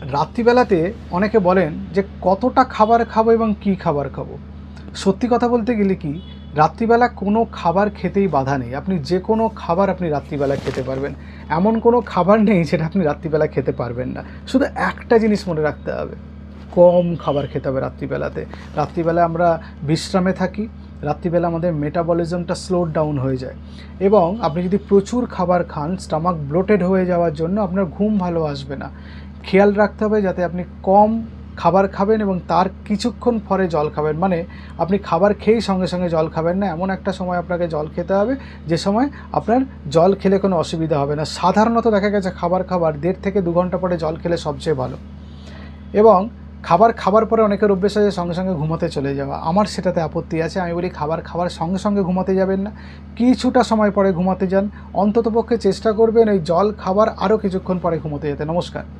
রাত্রিবেলাতে অনেকে বলেন যে কতটা খাবার খাব এবং কি খাবার খাব। সত্যি কথা বলতে গেলে কি, রাত্রিবেলা কোনো খাবার খেতেই বাধা নেই। আপনি যে কোনো খাবার আপনি রাত্রিবেলা খেতে পারবেন। এমন কোনো খাবার নেই যেটা আপনি রাত্রিবেলা খেতে পারবেন না। শুধু একটা জিনিস মনে রাখতে হবে, কম খাবার খেতে হবে রাত্রিবেলাতে। রাত্রিবেলা আমরা বিশ্রামে থাকি, রাত্রিবেলা আমাদের মেটাবলিজমটা স্লো ডাউন হয়ে যায়। এবং আপনি যদি প্রচুর খাবার খান স্টামাক ব্লোটেড হয়ে যাওয়ার জন্য আপনার ঘুম ভালো আসবে না। খেয়াল রাখতে হবে যাতে আপনি কম খাবার খাবেন এবং তার কিছুক্ষণ পরে জল খাবেন। মানে আপনি খাবার খেয়েই সঙ্গে সঙ্গে জল খাবেন না। এমন একটা সময় আপনাকে জল খেতে হবে, যে সময় আপনার জল খেলে কোনো অসুবিধা হবে না। সাধারণত দেখা গেছে খাবার খাবার দেড় থেকে দু ঘণ্টা পরে জল খেলে সবচেয়ে ভালো। এবং খাবার খাবার পরে অনেকের অভ্যেস আছে সঙ্গে সঙ্গে ঘুমাতে চলে যাওয়া। আমার সেটাতে আপত্তি আছে। আমি বলি খাবার খাবার সঙ্গে সঙ্গে ঘুমাতে যাবেন না। কিছুটা সময় পরে ঘুমাতে যান। অন্ততপক্ষে চেষ্টা করবেন ওই জল খাবার আরও কিছুক্ষণ পরে ঘুমোতে যেতে। নমস্কার।